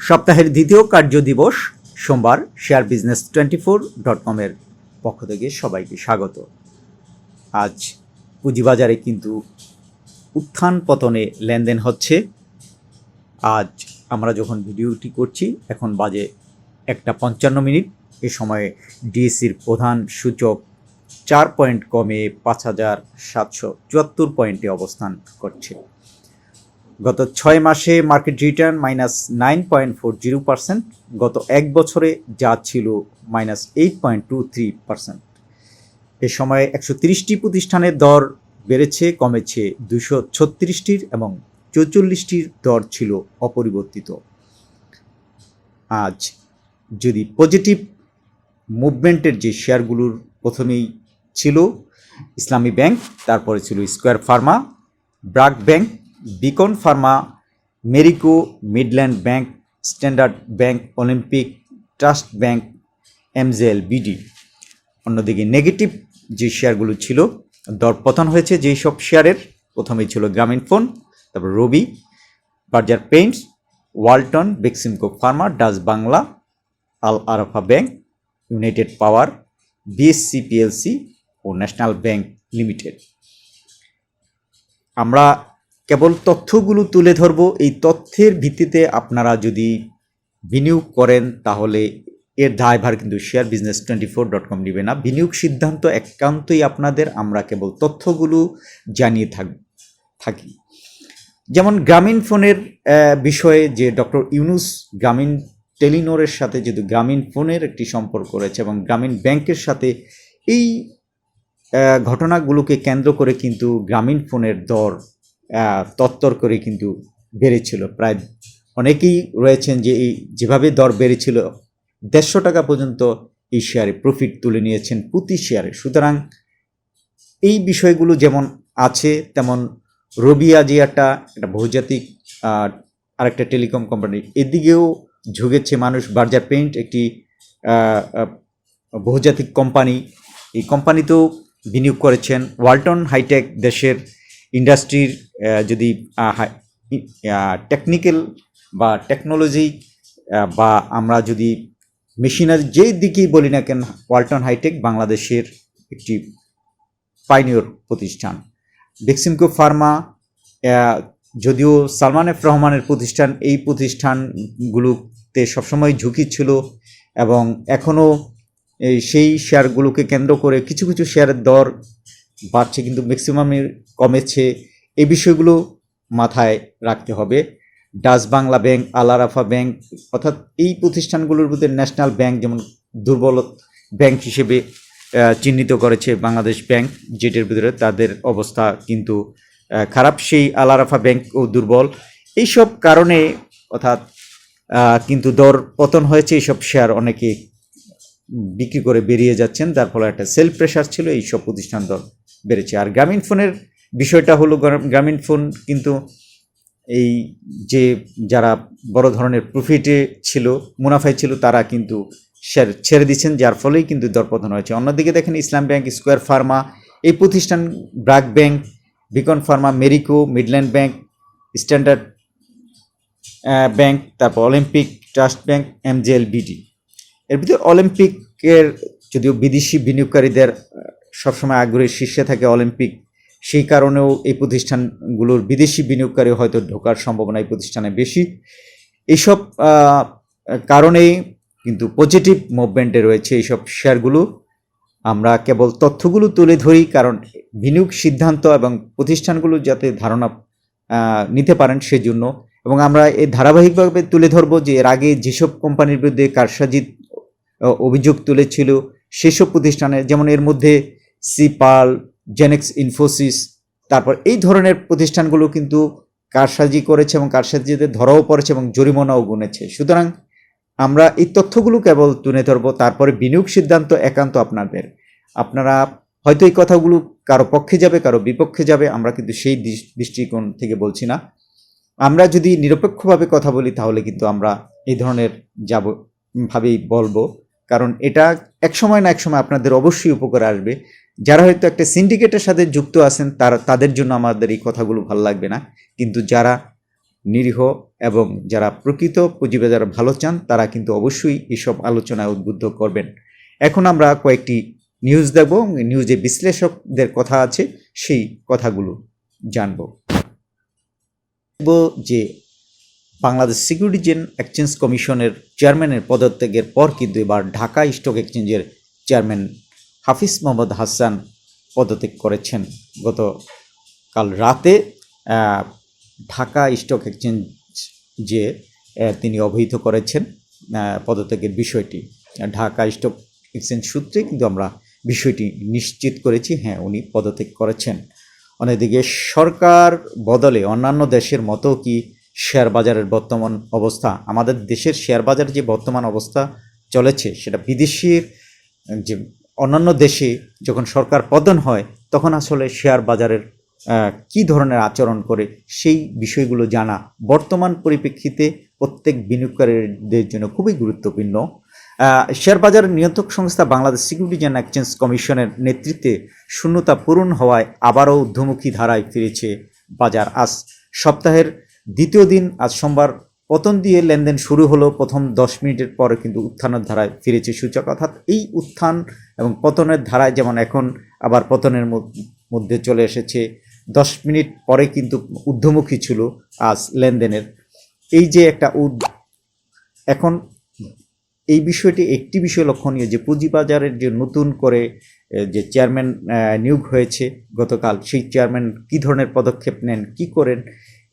সপ্তাহের দ্বিতীয় কার্য দিবস সোমবার share business twenty four dot কমের পক্ষ থেকে সবাইকে স্বাগত। আজ পুঁজিবাজারে কিন্তু উত্থান পতনে লেনদেন হচ্ছে। আজ আমরা যখন ভিডিওটি করছি, এখন বাজে একটা পঞ্চান্ন মিনিট। এ সময়ে ডিএসসির প্রধান সূচক চার পয়েন্ট কমে পাঁচ হাজার সাতশো চুয়াত্তর পয়েন্টে অবস্থান করছে। গত ছয় মাসে market return minus nine point four zero percent গত এক বছরে যা ছিল minus eight point two three percent এ সময়ে একশো তিরিশটি প্রতিষ্ঠানের দর বেড়েছে, কমেছে দুশো ছত্রিশটির এবং চৌচল্লিশটির দর ছিল অপরিবর্তিত। আজ যদি পজিটিভ মুভমেন্টের যে শেয়ারগুলোর প্রথমেই ছিল, ইসলামী ব্যাংক, তারপরে ছিল square pharma BRAC bank Beacon pharma Marico Midland bank Standard bank Olympic trust bank MJL BD অন্যদিকে নেগেটিভ যে শেয়ারগুলো ছিল, দর পতন হয়েছে যেই সব শেয়ারের প্রথমেই ছিল গ্রামীণ ফোন তারপর Robi Berger paints Walton Beximco pharma Dutch Bangla Al Arafah bank united power BSC PLC ও ন্যাশনাল ব্যাংক লিমিটেড আমরা কেবল তথ্যগুলো তুলে ধরব, এই তথ্যের ভিত্তিতে আপনারা যদি বিনিয়োগ করেন, তাহলে এর দায়ভার কিন্তু share business twenty four dot com নেবে না। বিনিয়োগ সিদ্ধান্ত একান্তই আপনাদের, আমরা কেবল তথ্যগুলো জানিয়ে থাক, থাকি। যেমন গ্রামীণ ফোনের বিষয়ে যে ডক্টর ইউনুস গ্রামীণ টেলিনোরের সাথে যেহেতু গ্রামীণ ফোনের একটি সম্পর্ক রয়েছে এবং গ্রামীণ ব্যাংকের সাথে এই ঘটনাগুলোকে কেন্দ্র করে কিন্তু গ্রামীণ ফোনের দর তত্তর করে কিন্তু বেড়েছিল। প্রায় অনেকেই রয়েছেন যে এই যেভাবে দর বেড়েছিল, দেড়শো টাকা পর্যন্ত এই শেয়ারে প্রফিট তুলে নিয়েছেন প্রতি শেয়ারে সুতরাং এই বিষয়গুলো যেমন আছে, তেমন রবি আজিয়াটা একটা বহুজাতিক আরেকটা টেলিকম কোম্পানি এদিকেও ঝুঁকেছে মানুষ। বার্জার পেইন্ট একটি বহুজাতিক কোম্পানি এই কোম্পানিতেও বিনিয়োগ করেছেন। ওয়ালটন হাইটেক দেশের ইন্ডাস্ট্রির যদি টেকনিক্যাল বা টেকনোলজি বা আমরা যদি মেশিনারি যেই দিকেই বলি না কেন ওয়ালটন হাইটেক বাংলাদেশের একটি পাইনিয়র প্রতিষ্ঠান। বেক্সিমকো ফার্মা যদিও সালমান এফ রহমানের প্রতিষ্ঠান, এই প্রতিষ্ঠানগুলোতে সবসময় ঝুঁকি ছিল এবং এখনও সেই শেয়ারগুলোকে কেন্দ্র করে কিছু কিছু শেয়ারের দর বাড়ছে, কিন্তু ম্যাক্সিমামের কমেছে। এই বিষয়গুলো মাথায় রাখতে হবে। Dutch Bangla bank Alarafah bank অর্থাৎ এই প্রতিষ্ঠানগুলোর মধ্যে ন্যাশনাল ব্যাংক যেমন দুর্বল ব্যাংক হিসেবে চিহ্নিত করেছে বাংলাদেশ ব্যাংক যেটির ভিতরে তাদের অবস্থা কিন্তু খারাপ। সেই আলারাফা ব্যাংকও দুর্বল। এইসব কারণে অর্থাৎ কিন্তু দর পতন হয়েছে। এইসব শেয়ার অনেকে বিক্রি করে বেরিয়ে যাচ্ছেন। তার ফলে একটা সেল প্রেশার ছিল। এই সব প্রতিষ্ঠান দর বেড়েছে। আর গ্রামীণ ফোনের বিষয়টা হলো গ্রা- গ্রামীণ ফোন কিন্তু এই যে যারা বড় ধরনের প্রফিটে ছিল, মুনাফায় ছিল, তারা কিন্তু ছেড়ে দিচ্ছেন, যার ফলেই কিন্তু দরপতন হয়েছে। অন্যদিকে দেখেন ইসলাম ব্যাংক, স্কোয়ার ফার্মা, এই প্রতিষ্ঠান BRAC bank, Beacon pharma, Marico, Midland bank, Standard bank, তারপর Olympic trust bank MJL BD এর ভিতরে অলিম্পিকের যদিও বিদেশি বিনিয়োগকারীদের সবসময় আগ্রহের শীর্ষে থাকে অলিম্পিক। সেই কারণেও এই প্রতিষ্ঠানগুলোর বিদেশি বিনিয়োগকারী হয়তো ঢোকার সম্ভাবনা এই প্রতিষ্ঠানে বেশি। এইসব কারণেই কিন্তু পজিটিভ মুভমেন্টে রয়েছে এইসব শেয়ারগুলো আমরা কেবল তথ্যগুলো তুলে ধরি, কারণ বিনিয়োগ সিদ্ধান্ত এবং প্রতিষ্ঠানগুলো যাতে ধারণা নিতে পারেন সেজন্য। এবং আমরা এই ধারাবাহিকভাবে তুলে ধরবো যে এর আগে যেসব কোম্পানির বিরুদ্ধে কারসাজিত, অভিযোগ তুলেছিল, সেসব প্রতিষ্ঠানে, যেমন এর মধ্যে সিপাল জেনেক্স ইনফোসিস তারপর এই ধরনের প্রতিষ্ঠানগুলো কিন্তু কারসাজি করেছে এবং কারসাজিতে ধরাও পড়েছে এবং জরিমানাও গুনেছে। সুতরাং আমরা এই তথ্যগুলো কেবল তুলে ধরবো, তারপরে বিনিয়োগ সিদ্ধান্ত একান্ত আপনাদের। আপনারা হয়তো এই কথাগুলো কারও পক্ষে যাবে, কারও বিপক্ষে যাবে, আমরা কিন্তু সেই দৃষ- দৃষ্টিকোণ থেকে বলছি না। আমরা যদি নিরপেক্ষভাবে কথা বলি, তাহলে কিন্তু আমরা এই ধরনের যাব ভাবেই বলব। কারণ এটা এক সময় না এক সময় আপনাদের অবশ্যই উপকার আসবে। যারা হয়তো একটা সিন্ডিকেটের সাথে যুক্ত আছেন, তারা, তাদের জন্য আমাদের এই কথাগুলো ভালো লাগবে না। কিন্তু যারা নিরীহ এবং যারা প্রকৃত পুঁজিবাজার ভালো চান, তারা কিন্তু অবশ্যই এসব আলোচনায় উদ্বুদ্ধ করবেন। এখন আমরা কয়েকটি নিউজ দেখব। নিউজে বিশ্লেষকদের কথা আছে, সেই কথাগুলো জানব। যে বাংলাদেশ সিকিউরিটিজেন এক্সচেঞ্জ কমিশনের চেয়ারম্যানের পদত্যাগের পর কিন্তু এবার ঢাকা স্টক এক্সচেঞ্জের চেয়ারম্যান হাফিজ মোহাম্মদ হাসান পদত্যাগ করেছেন। গত কাল রাতে ঢাকা স্টক এক্সচেঞ্জ যে তিনি অবহিত করেছেন পদত্যাগের বিষয়টি। ঢাকা স্টক এক্সচেঞ্জ সূত্রে কিন্তু আমরা বিষয়টি নিশ্চিত করেছি হ্যাঁ উনি পদত্যাগ করেছেন। অন্যদিকে সরকার বদলে অন্যান্য দেশের মতো কি শেয়ার বাজারের বর্তমান অবস্থা? আমাদের দেশের শেয়ার বাজারের যে বর্তমান অবস্থা চলেছে, সেটা বিদেশির যে অন্যান্য দেশে যখন সরকার পতন হয়, তখন আসলে শেয়ার বাজারের কী ধরনের আচরণ করে সেই বিষয়গুলো জানা বর্তমান পরিপ্রেক্ষিতে প্রত্যেক বিনিয়োগকারীদের জন্য খুবই গুরুত্বপূর্ণ। শেয়ার বাজারের নিয়ন্ত্রক সংস্থা বাংলাদেশ সিকিউরিটিজ অ্যান্ড এক্সচেঞ্জ কমিশনের নেতৃত্বে শূন্যতা পূরণ হওয়ায় আবারও ঊর্ধ্বমুখী ধারায় ফিরেছে বাজার। আজ সপ্তাহের দ্বিতীয় দিন, আজ সোমবার পতন দিয়ে লেনদেন শুরু হলো, প্রথম দশ মিনিটের পরে কিন্তু উত্থানের ধারায় ফিরেছে সূচক। অর্থাৎ এই উত্থান এবং পতনের ধারায় যেমন এখন, আবার পতনের মধ্যে চলে এসেছে। দশ মিনিট পরে কিন্তু ঊর্ধ্বমুখী ছিল আজ লেনদেনের। এই যে একটা এখন এই বিষয়টি একটি বিষয় লক্ষণীয় যে পুঁজিবাজারের যে নতুন করে যে চেয়ারম্যান নিয়োগ হয়েছে গতকাল, সেই চেয়ারম্যান কী ধরনের পদক্ষেপ নেন, কি করেন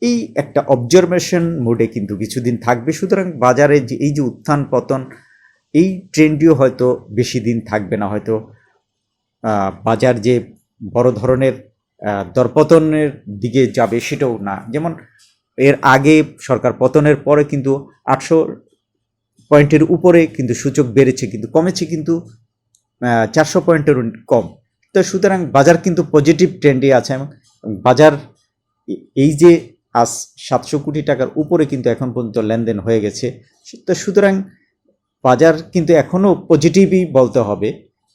এই একটা অবজারভেশন মোডে কিন্তু কিছুদিন থাকবে। সুতরাং বাজারে যে এই যে উত্থান পতন, এই ট্রেন্ডটিও হয়তো বেশি দিন থাকবে না। হয়তো বাজার যে বড় ধরনের দরপতনের দিকে যাবে সেটাও না। যেমন এর আগে সরকার পতনের পরে কিন্তু আটশো পয়েন্টের উপরে কিন্তু সূচক বেড়েছে, কিন্তু কমেছে কিন্তু চারশো পয়েন্টের কম। তো সুতরাং বাজার কিন্তু পজিটিভ ট্রেন্ডে আছে এবং বাজার এই যে আজ সাতশো কোটি টাকার উপরে কিন্তু এখন পর্যন্ত লেনদেন হয়ে গেছে। তো সুতরাং বাজার কিন্তু এখনও পজিটিভই বলতে হবে।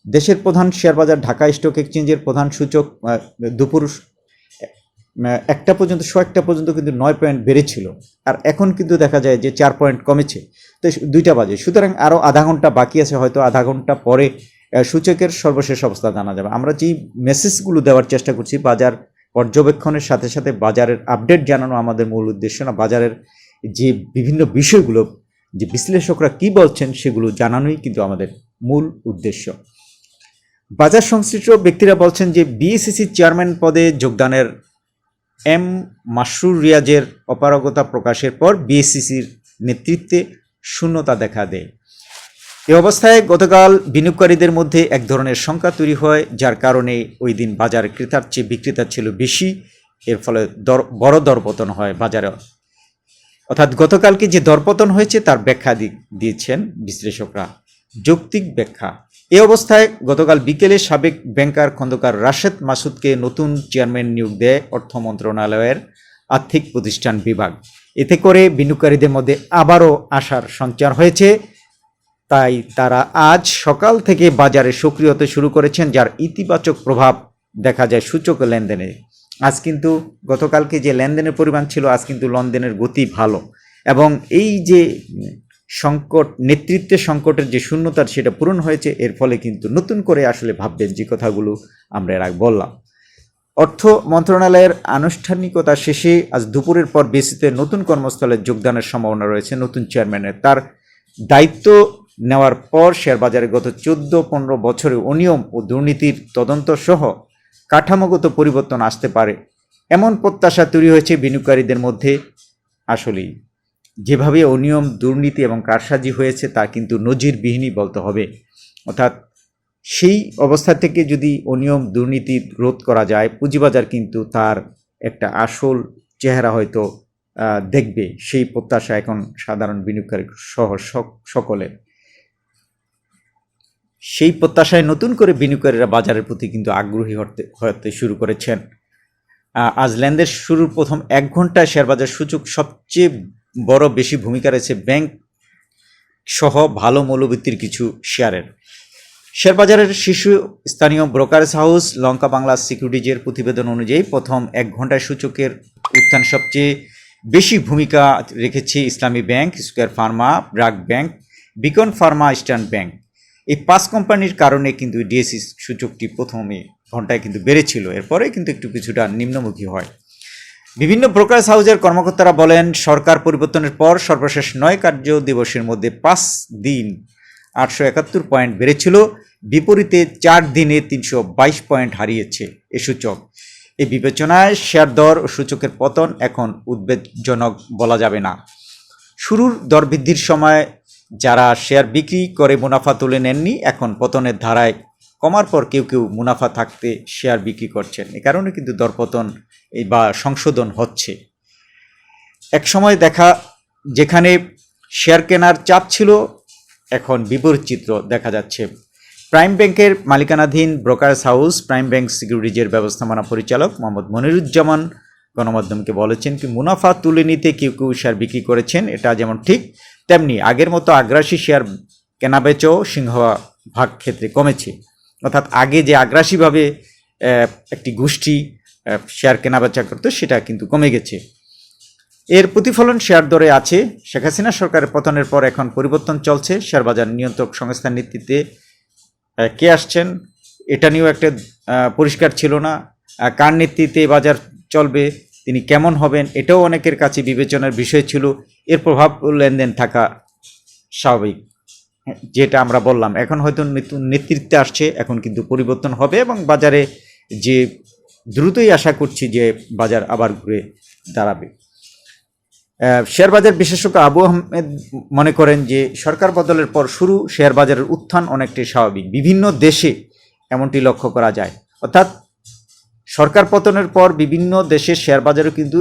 দেশের প্রধান শেয়ার বাজার, ঢাকা স্টক এক্সচেঞ্জের প্রধান সূচক দুপুর একটা পর্যন্ত শো একটা পর্যন্ত কিন্তু নয় পয়েন্ট বেড়েছিল। আর এখন কিন্তু দেখা যায় যে চার পয়েন্ট কমেছে। তো দুইটা বাজে। সুতরাং আরও আধা ঘণ্টা বাকি আছে, হয়তো আধা ঘণ্টা পরে সূচকের সর্বশেষ অবস্থা জানা যাবে। আমরা যেই মেসেজগুলো দেওয়ার চেষ্টা করছি, বাজার পর্যবেক্ষণের সাথে সাথে বাজারের আপডেট জানানো আমাদের মূল উদ্দেশ্য না, বাজারের যে বিভিন্ন বিষয়গুলো, যে বিশ্লেষকরা কি বলছেন সেগুলো জানানোই কিন্তু আমাদের মূল উদ্দেশ্য। বাজার সংশ্লিষ্ট ব্যক্তিরা বলছেন যে বিএসসিসি চেয়ারম্যান পদে যোগদানের এম মাসরুর রিয়াজের অপারগতা প্রকাশের পর বিএসসিসির নেতৃত্বে শূন্যতা দেখা দেয়। এ অবস্থায় গতকাল বিনিয়োগকারীদের মধ্যে এক ধরনের শঙ্কা তৈরি হয়, যার কারণে ওই দিন বাজার ক্রেতার চেয়ে বিক্রেতার ছিল বেশি, এর ফলে দর, বড় দরপতন হয় বাজারে। অর্থাৎ গতকালকে যে দরপতন হয়েছে তার ব্যাখ্যা দিয়েছেন বিশ্লেষকরা। যৌক্তিক ব্যাখ্যা। এ অবস্থায় গতকাল বিকেলে সাবেক ব্যাংকার খন্দকার রাশেদ মাসুদকে নতুন চেয়ারম্যান নিয়োগ দেয় অর্থ মন্ত্রণালয়ের আর্থিক প্রতিষ্ঠান বিভাগ। এতে করে বিনিয়োগকারীদের মধ্যে আবারও আশার সঞ্চার হয়েছে। তাই তারা আজ সকাল থেকে বাজারে সক্রিয় হতে শুরু করেছেন, যার ইতিবাচক প্রভাব দেখা যায় সূচক লেনদেনে। আজ কিন্তু গতকালকে যে লেনদেনের পরিমাণ ছিল, আজ কিন্তু লেনদেনের গতি ভালো। এবং এই যে সংকট, নেতৃত্বের সংকটের যে শূন্যতার সেটা পূরণ হয়েছে, এর ফলে কিন্তু নতুন করে আসলে ভাববেন যে কথাগুলো আমরা এর আগে বললাম। অর্থ মন্ত্রণালয়ের আনুষ্ঠানিকতা শেষে আজ দুপুরের পর বেসিতে নতুন কর্মস্থলে যোগদানের সম্ভাবনা রয়েছে নতুন চেয়ারম্যানের। তার দায়িত্ব নেওয়ার পর শেয়ার বাজারে গত চোদ্দ, পনেরো বছরে অনিয়ম ও দুর্নীতির তদন্ত সহ কাঠামোগত পরিবর্তন আসতে পারে। এমন প্রত্যাশা তৈরি হয়েছে বিনিয়োগকারীদের মধ্যে। আসলেই, যেভাবে অনিয়ম, দুর্নীতি এবং কারসাজি হয়েছে তা কিন্তু নজিরবিহীনই বলতে হবে। অর্থাৎ, সেই অবস্থা থেকে যদি অনিয়ম, দুর্নীতি রোধ করা যায়, পুঁজিবাজার কিন্তু তার একটা আসল চেহারা হয়তো দেখবে। সেই প্রত্যাশা এখন সাধারণ বিনিয়োগকারী সহ সক- সকলের। সেই প্রত্যাশায় নতুন করে বিনিয়োগকারীরা বাজারের প্রতি কিন্তু আগ্রহী হতে হতে শুরু করেছেন। আজ লেনদেন শুরুর প্রথম এক ঘন্টায় শেয়ারবাজার সূচক সবচেয়ে বড় বেশি ভূমিকা রয়েছে ব্যাংক সহ ভালো মূল্যবৃত্তির কিছু শেয়ারের। শেয়ারবাজারের শীর্ষ স্থানীয় ব্রোকারেজ হাউস লঙ্কা বাংলা সিকিউরিটিজের প্রতিবেদন অনুযায়ী প্রথম এক ঘন্টায় সূচকের উত্থান সবচেয়ে বেশি ভূমিকা রেখেছে Islami bank, square pharma, BRAC bank, Beacon pharma, Eastern bank. এই পাঁচ কোম্পানির কারণে কিন্তু ডিএসসি সূচকটি প্রথমে ঘন্টায় কিন্তু বেড়েছিল। এরপরে কিন্তু একটু কিছুটা নিম্নমুখী হয়। বিভিন্ন ব্রোকারেজ হাউসের কর্মকর্তারা বলেন, সরকার পরিবর্তনের পর সর্বশেষ নয় কার্য দিবসের মধ্যে পাঁচ দিন আটশো একাত্তর পয়েন্ট বেড়েছিল। বিপরীতে চার দিনে তিনশো বাইশ পয়েন্ট হারিয়েছে এ সূচক। এই বিবেচনায় শেয়ার দর ও সূচকের পতন এখন উদ্বেগজনক বলা যাবে না। শুরুর দর বৃদ্ধির সময় যারা শেয়ার বিক্রি করে মুনাফা তুলে নেননি, এখন পতনের ধারায় কমার পর কেউ কেউ মুনাফা থাকতে শেয়ার বিক্রি করছেন। এ কারণে কিন্তু দরপতন এই বা সংশোধন হচ্ছে। এক সময় দেখা যেখানে শেয়ার কেনার চাপ ছিল, এখন বিপরীত চিত্র দেখা যাচ্ছে। প্রাইম ব্যাংকের মালিকানাধীন ব্রোকার্স হাউস, প্রাইম ব্যাংক সিকিউরিটিজের ব্যবস্থাপনা পরিচালক মোহাম্মদ মনিরুজ্জামান গণমাধ্যমকে বলেছেন কি, মুনাফা তুলে নিতে কেউ কেউ শেয়ার বিক্রি করেছেন, এটা যেমন ঠিক তেমনি আগের মতো আগ্রাসী শেয়ার কেনাবেচও সিংহভাগ ক্ষেত্রে কমেছে। অর্থাৎ আগে যে আগ্রাসীভাবে একটি গোষ্ঠী শেয়ার কেনাবেচা করতো, সেটা কিন্তু কমে গেছে। এর প্রতিফলন শেয়ার দরে আছে। শেখ হাসিনা সরকারের পতনের পর এখন পরিবর্তন চলছে। শেয়ার বাজার নিয়ন্ত্রক সংস্থার নেতৃত্বে কে আসছেন? এটা নিয়েও একটা পরিষ্কার ছিল না। কার নেতৃত্বে বাজার চলবে? তিনি কেমন হবেন, এটাও অনেকের কাছে বিবেচনার বিষয় ছিল। এর প্রভাব লেনদেন থাকা স্বাভাবিক, যেটা আমরা বললাম। এখন হয়তো নেতৃত্বে আসছে, এখন কিন্তু পরিবর্তন হবে এবং বাজারে যে দ্রুতই আশা করছি যে বাজার আবার ঘুরে দাঁড়াবে। শেয়ার বাজার বিশেষজ্ঞ আবু আহমেদ মনে করেন যে সরকার বদলের পর শুরু শেয়ার বাজারের উত্থান অনেকটাই স্বাভাবিক। বিভিন্ন দেশে এমনটি লক্ষ্য করা যায়। অর্থাৎ সরকার পতনের পর বিভিন্ন দেশের শেয়ার বাজারও কিন্তু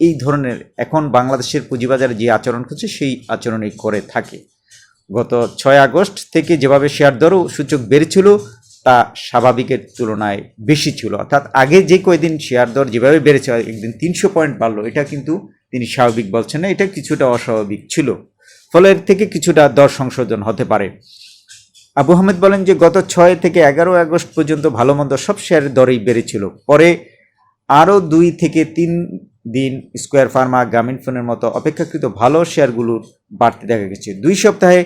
এই ধরনের এখন বাংলাদেশের পুঁজিবাজারে যে আচরণ করছে, সেই আচরণই করে থাকে। গত ছয় আগস্ট থেকে যেভাবে শেয়ার দরও সূচক বেড়েছিল, তা স্বাভাবিকের তুলনায় বেশি ছিল। অর্থাৎ আগে যে কয়দিন শেয়ার দর যেভাবে বেড়েছে, একদিন তিনশো পয়েন্ট বাড়লো, এটা কিন্তু তিনি স্বাভাবিক বলছেন না, এটা কিছুটা অস্বাভাবিক ছিল। ফলে এর থেকে কিছুটা দর সংশোধন হতে পারে। আবু আহমেদ বলেন যে, গত ছয় থেকে এগারো আগস্ট পর্যন্ত ভালো মন্দ সব শেয়ারের দরেই বেড়েছিল। পরে আরও দুই থেকে তিন দিন স্কোয়ার ফার্মা গ্রামীণ ফোনের মতো অপেক্ষাকৃত ভালো শেয়ারগুলোর বাড়তে দেখা গেছে। দুই সপ্তাহে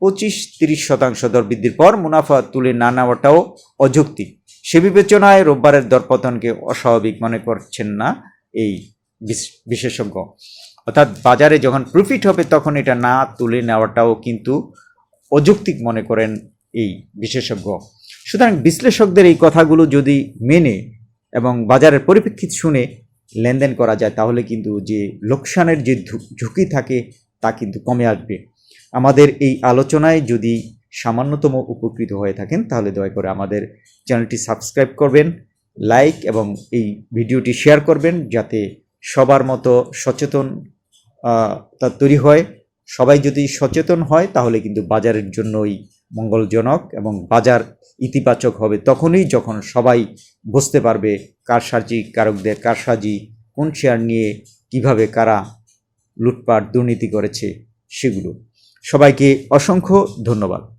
পঁচিশ তিরিশ শতাংশ দর বৃদ্ধির পর মুনাফা তুলে না নেওয়াটাও অযৌক্তিক সে বিবেচনায় রোববারের দরপতনকে অস্বাভাবিক মনে করছেন না এই বিশ- বিশেষজ্ঞ। অর্থাৎ বাজারে যখন প্রফিট হবে তখন এটা না তুলে নেওয়াটাও কিন্তু অযৌক্তিক মনে করেন এই বিশেষজ্ঞ। সুতরাং বিশ্লেষকদের এই কথাগুলো যদি মেনে এবং বাজারের পরিপ্রেক্ষিত শুনে লেনদেন করা যায়, তাহলে কিন্তু যে লোকসানের যে ঝুঁকি থাকে, তা কিন্তু কমে আসবে। আমাদের এই আলোচনায় যদি সামান্যতম উপকৃত হয়ে থাকেন, তাহলে দয়া করে আমাদের চ্যানেলটি সাবস্ক্রাইব করবেন, লাইক এবং এই ভিডিওটি শেয়ার করবেন, যাতে সবার মতো সচেতন তা তৈরি হয়। সবাই যদি সচেতন হয়, তাহলে কিন্তু বাজারের জন্যই মঙ্গলজনক এবং বাজার ইতিবাচক হবে তখনই যখন সবাই বুঝতে পারবে কারসাজি, কারকদের কারসাজি, কোন শেয়ার নিয়ে কীভাবে কারা লুটপাট, দুর্নীতি করেছে, সেগুলো। সবাইকে অসংখ্য ধন্যবাদ।